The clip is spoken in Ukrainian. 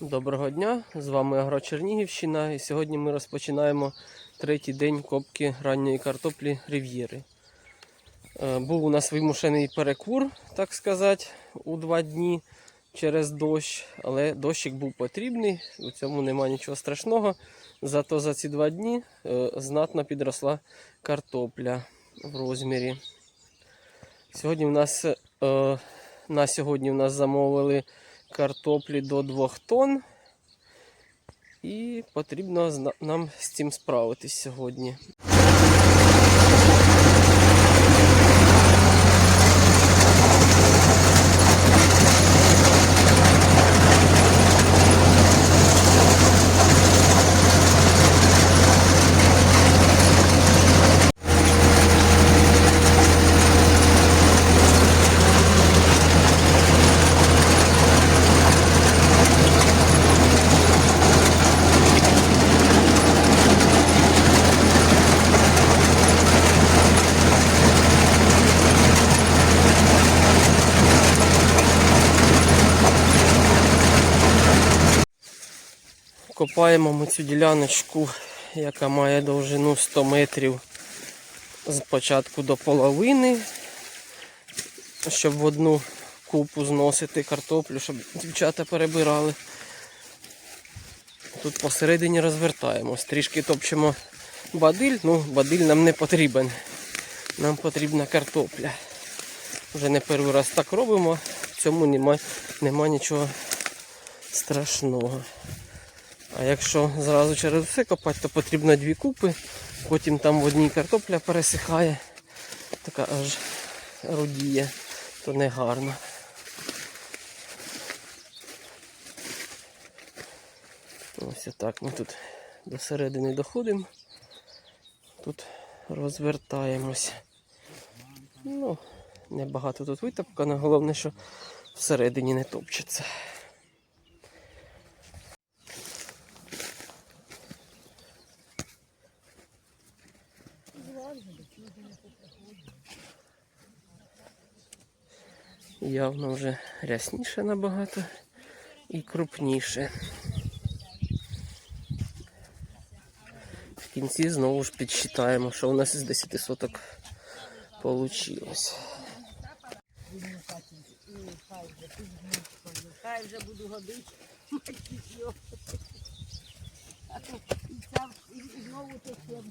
Доброго дня! З вами Агро Чернігівщина і сьогодні ми розпочинаємо третій день копки ранньої картоплі Рів'єри. Е, Був у нас вимушений перекур, так сказати, у два дні через дощ, але дощик був потрібний, у цьому нема нічого страшного. Зато за ці два дні е, знатно підросла картопля в розмірі. Сьогодні в нас е, на сьогодні в нас замовили картоплі до 2 тонн. І потрібно нам з цим справитись сьогодні. Копаємо ми цю діляночку, яка має довжину 100 метрів з початку до половини, щоб в одну купу зносити картоплю, щоб дівчата перебирали. Тут посередині розвертаємось. Трішки топчемо бадиль, ну бадиль нам не потрібен. Нам потрібна картопля. Вже не перший раз так робимо, в цьому нема, нема нічого страшного. А якщо зразу через все копати, то потрібно дві купи. Потім там в одній картопля пересихає, така аж рудіє, то не гарно. Ось так ми тут до середини доходимо. Тут розвертаємось. Ну, небагато тут витопкано, головне, що всередині не топчеться. Явно вже рясніше набагато і крупніше. В кінці знову ж підсчитаємо, що у нас із 10 соток вийшло. Хай вже буду годити. А то і знову таке.